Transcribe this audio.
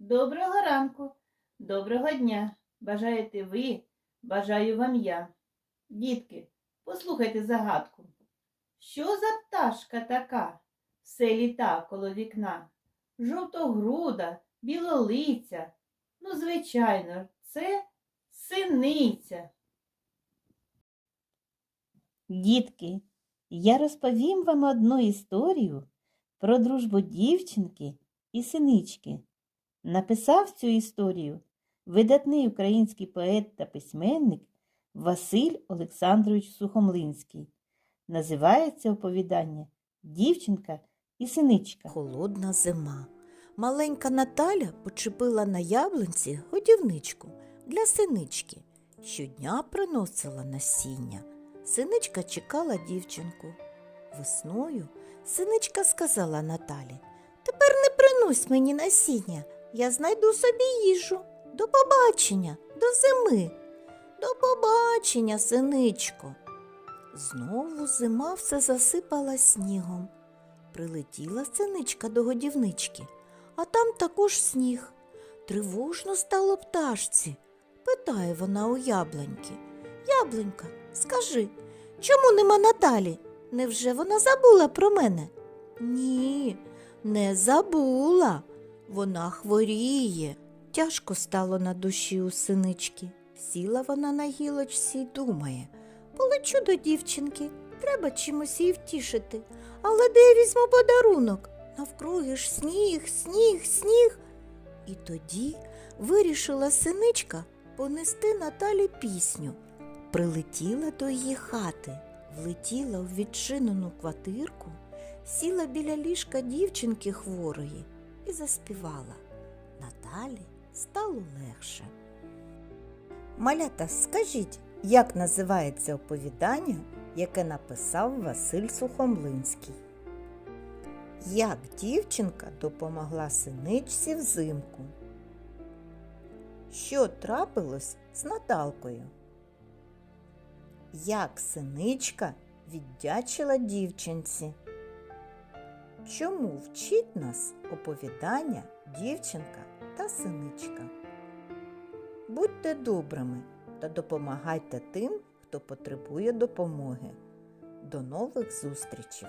Доброго ранку, доброго дня. Бажаєте ви, бажаю вам я. Дітки, послухайте загадку. Що за пташка така? Все літа коло вікна. Жовтогруда, білолиця. Ну, звичайно, це синиця. Дітки, я розповім вам одну історію про дружбу дівчинки і синички. Написав цю історію видатний український поет та письменник Василь Олександрович Сухомлинський. Називається оповідання Дівчинка і синичка. Холодна зима. Маленька Наталя почепила на яблунці годівничку для синички. Щодня приносила насіння. Синичка чекала дівчинку. Весною синичка сказала Наталі Тепер не принось мені насіння, я знайду собі їжу. До побачення, до зими. До побачення, синичко. Знову зима все засипала снігом. Прилетіла синичка до годівнички, а там також сніг. Тривожно стало пташці. Питає вона у яблоньки. Яблонька, скажи, чому нема Наталі? Невже вона забула про мене? Ні, не забула. Вона хворіє. Тяжко стало на душі у синички. Сіла вона на гілочці й думає. Полечу до дівчинки, треба чимось її втішити. Але де я візьму подарунок? Навкруги ж сніг, сніг, сніг. І тоді вирішила синичка понести Наталі пісню. Прилетіла до її хати, влетіла в відчинену квартирку, сіла біля ліжка дівчинки хворої і заспівала. Наталі стало легше. Малята, скажіть, як називається оповідання, яке написав Василь Сухомлинський? Як дівчинка допомогла синичці взимку? Що трапилось з Наталкою? Як синичка віддячила дівчинці? Чому вчить нас оповідання дівчинка та синичка? Будьте добрими та допомагайте тим, хто потребує допомоги. До нових зустрічей!